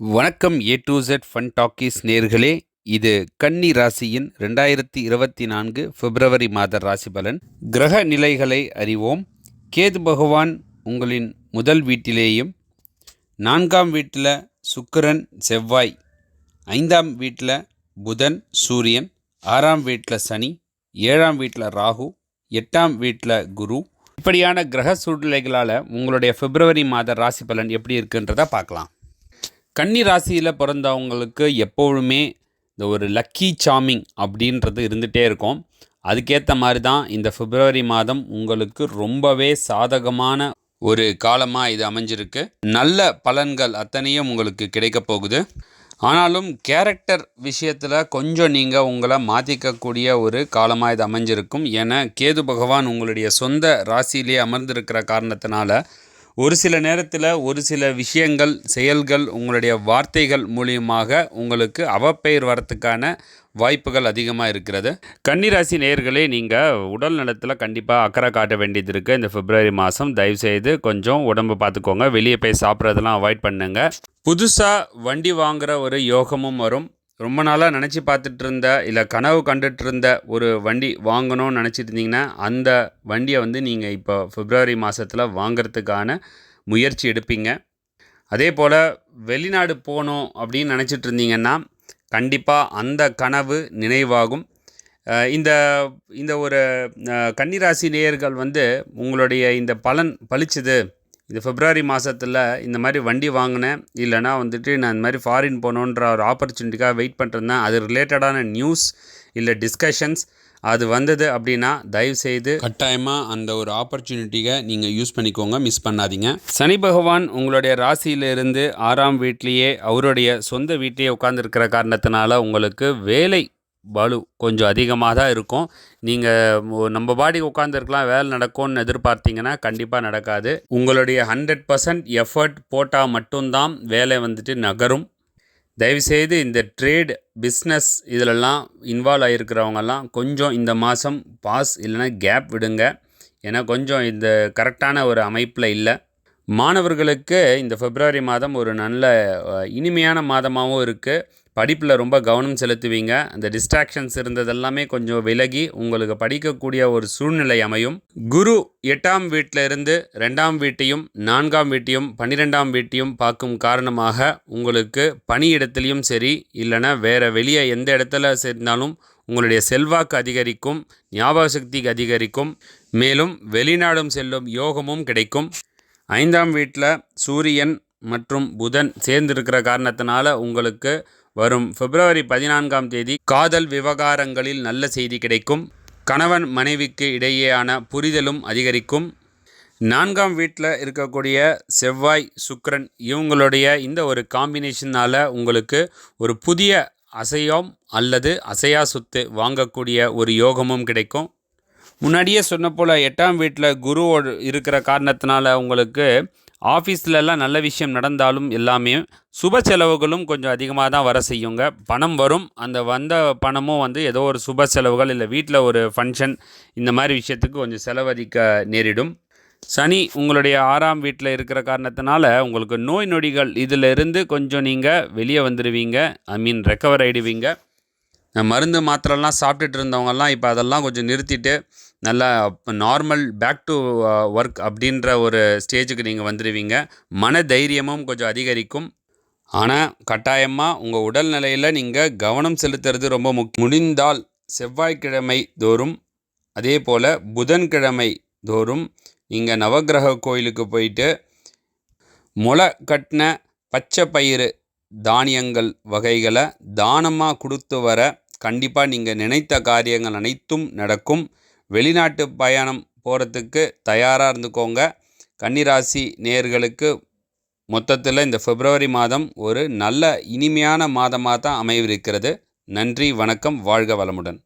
வணக்கம் A to Z fun talkies நேர்களே இது கன்னி ராசியின் ரெண்டாயிரத்தி இருபத்தி நான்கு பிப்ரவரி மாத ராசி பலன் கிரக நிலைகளை அறிவோம். கேது பகவான் உங்களின் முதல் வீட்டிலேயும் நான்காம் வீட்டில் சுக்கிரன் செவ்வாய் ஐந்தாம் வீட்டில் புதன் சூரியன் ஆறாம் வீட்டில் சனி ஏழாம் வீட்டில் ராகு எட்டாம் வீட்டில் குரு. இப்படியான கிரக சூழ்நிலைகளால் உங்களுடைய பிப்ரவரி மாத ராசி பலன் எப்படி இருக்குன்றதை பார்க்கலாம். கன்னி ராசியில் பிறந்தவங்களுக்கு எப்பொழுதுமே இந்த ஒரு லக்கி சாமிங் அப்படின்றது இருந்துகிட்டே இருக்கும். அதுக்கேற்ற மாதிரி தான் இந்த பிப்ரவரி மாதம் உங்களுக்கு ரொம்பவே சாதகமான ஒரு காலமாக இது அமைஞ்சிருக்கு. நல்ல பலன்கள் அத்தனையும் உங்களுக்கு கிடைக்க போகுது. ஆனாலும் கேரக்டர் விஷயத்தில் கொஞ்சம் நீங்கள் உங்களை மாற்றிக்கக்கூடிய ஒரு காலமாக இது அமைஞ்சிருக்கும். ஏன்னா கேது பகவான் உங்களுடைய சொந்த ராசியிலே அமர்ந்திருக்கிற காரணத்தினால ஒரு சில நேரத்தில் ஒரு சில விஷயங்கள் செயல்கள் உங்களுடைய வார்த்தைகள் மூலியமாக உங்களுக்கு அவப்பெயர் வரத்துக்கான வாய்ப்புகள் அதிகமாக இருக்கிறது. கன்னிராசி நேர்களே நீங்கள் உடல் நலத்தில் கண்டிப்பாக அக்கறை காட்ட வேண்டியது இருக்குது இந்த பிப்ரவரி மாதம் தயவுசெய்து கொஞ்சம் உடம்பு பார்த்துக்கோங்க வெளியே போய் சாப்பிட்றதெல்லாம் அவாய்ட் பண்ணுங்கள் புதுசாக வண்டி வாங்குகிற ஒரு யோகமும் வரும். ரொம்ப நாளாக நினச்சி பார்த்துட்டு இருந்த இல்லை கனவு கண்டுட்டு இருந்த ஒரு வண்டி வாங்கணும்னு நினச்சிட்டு இருந்தீங்கன்னா அந்த வண்டியை வந்து நீங்கள் இப்போ பிப்ரவரி மாதத்தில் வாங்குறதுக்கான முயற்சி எடுப்பீங்க. அதே போல் வெளிநாடு போகணும் அப்படின்னு நினச்சிட்டு இருந்தீங்கன்னா கண்டிப்பாக அந்த கனவு நினைவாகும். இந்த இந்த ஒரு கன்னிராசி நேயர்கள் வந்து உங்களுடைய இந்த பலன் பளிச்சுது இது பிப்ரவரி மாதத்தில் இந்த மாதிரி வண்டி வாங்கினேன். இல்லைனா வந்துட்டு நான் இந்த மாதிரி ஃபாரின் போகணுன்ற ஒரு ஆப்பர்ச்சுனிட்டிக்காக வெயிட் பண்ணிருந்தேன் அது ரிலேட்டடான நியூஸ் இல்லை டிஸ்கஷன்ஸ் அது வந்தது அப்படின்னா தயவுசெய்து கட்டாயமாக அந்த ஒரு ஆப்பர்ச்சுனிட்டியை நீங்கள் யூஸ் பண்ணிக்கோங்க. மிஸ் பண்ணாதீங்க. சனி பகவான் உங்களுடைய ராசியிலிருந்து ஆறாம் வீட்லேயே அவருடைய சொந்த வீட்லேயே உட்கார்ந்திருக்கிற காரணத்தினால உங்களுக்கு வேலை பலு கொஞ்சம் அதிகமாக தான் இருக்கும். நீங்கள் நம்ம பாடி உட்காந்துருக்கலாம் வேலை நடக்கும்னு எதிர்பார்த்தீங்கன்னா கண்டிப்பாக நடக்காது. உங்களுடைய ஹண்ட்ரட் பர்சன்ட் எஃபர்ட் போட்டால் மட்டும்தான் வேலை வந்துட்டு நகரும். தயவுசெய்து இந்த ட்ரேட் பிஸ்னஸ் இதிலெல்லாம் இன்வால்வ் ஆகிருக்கிறவங்கெல்லாம் கொஞ்சம் இந்த மாதம் பாஸ் இல்லைன்னா கேப் விடுங்க. ஏன்னா கொஞ்சம் இந்த கரெக்டான ஒரு அமைப்பில் இல்லை. மாணவர்களுக்கு இந்த பிப்ரவரி மாதம் ஒரு நல்ல இனிமையான மாதமாகவும் இருக்குது படிப்பில் ரொம்ப கவனம் செலுத்துவீங்க. அந்த டிஸ்ட்ராக்ஷன்ஸ் இருந்ததெல்லாமே கொஞ்சம் விலகி உங்களுக்கு படிக்கக்கூடிய ஒரு சூழ்நிலை அமையும். குரு எட்டாம் வீட்டில் இருந்து ரெண்டாம் வீட்டையும் நான்காம் வீட்டையும் பன்னிரெண்டாம் வீட்டையும் பார்க்கும் காரணமாக உங்களுக்கு பணியிடத்துலையும் சரி இல்லைன்னா வேறு வெளியே எந்த இடத்துல சேர்ந்தாலும் உங்களுடைய செல்வாக்கு அதிகரிக்கும் ஞாபக சக்தி அதிகரிக்கும். மேலும் வெளிநாடும் செல்லும் யோகமும் கிடைக்கும். ஐந்தாம் வீட்டில் சூரியன் மற்றும் புதன் சேர்ந்திருக்கிற காரணத்தினால உங்களுக்கு வரும் பிப்ரவரி பதினான்காம் தேதி காதல் விவகாரங்களில் நல்ல செய்தி கிடைக்கும். கணவன் மனைவிக்கு இடையேயான புரிதலும் அதிகரிக்கும். நான்காம் வீட்டில் இருக்கக்கூடிய செவ்வாய் சுக்ரன் இவங்களுடைய இந்த ஒரு காம்பினேஷனால் உங்களுக்கு ஒரு புதிய அசையம் அல்லது அசையா சொத்து வாங்கக்கூடிய ஒரு யோகமும் கிடைக்கும். முன்னாடியே சொன்ன போல் எட்டாம் வீட்டில் குருவோடு இருக்கிற காரணத்தினால உங்களுக்கு ஆஃபீஸ்லலாம் நல்ல விஷயம் நடந்தாலும் எல்லாமே சுப செலவுகளும் கொஞ்சம் அதிகமாக தான் வர செய்யுங்க. பணம் வரும். அந்த வந்த பணமும் வந்து ஏதோ ஒரு சுப செலவுகள் இல்லை வீட்டில் ஒரு ஃபங்க்ஷன் இந்த மாதிரி விஷயத்துக்கு கொஞ்சம் செலவதிக்க நேரிடும். சனி உங்களுடைய ஆறாம் வீட்டில் இருக்கிற காரணத்தினால உங்களுக்கு நோய் நொடிகள் இதிலிருந்து கொஞ்சம் நீங்கள் வெளியே வந்துடுவீங்க ஐ மீன் ரெக்கவர் ஆகிடுவீங்க மருந்து மாத்திரைலாம் சாப்பிட்டுட்டு இருந்தவங்கெல்லாம் இப்போ அதெல்லாம் கொஞ்சம் நிறுத்திட்டு நல்லா நார்மல் பேக் டு ஒர்க் அப்படின்ற ஒரு ஸ்டேஜுக்கு நீங்கள் வந்துடுவீங்க மன தைரியமும் கொஞ்சம் அதிகரிக்கும். ஆனால் கட்டாயமாக உங்கள் உடல்நிலையில் நீங்கள் கவனம் செலுத்துறது ரொம்ப முக் முடிந்தால் செவ்வாய்க்கிழமை தோறும் அதே போல் புதன்கிழமை தோறும் நீங்கள் நவக்கிரக கோயிலுக்கு போயிட்டு முளை கட்டின பச்சை பயிறு தானியங்கள் வகைகளை தானமாக கொடுத்து வர கண்டிப்பாக நீங்கள் நினைத்த காரியங்கள் அனைத்தும் நடக்கும். வெளிநாட்டு பயணம் போகிறதுக்கு தயாராக இருந்துக்கோங்க. கன்னிராசி நேயர்களுக்கு மொத்தத்தில் இந்த பிப்ரவரி மாதம் ஒரு நல்ல இனிமையான மாதமாக தான் அமைவிருக்கிறது. நன்றி வணக்கம் வாழ்க வளமுடன்.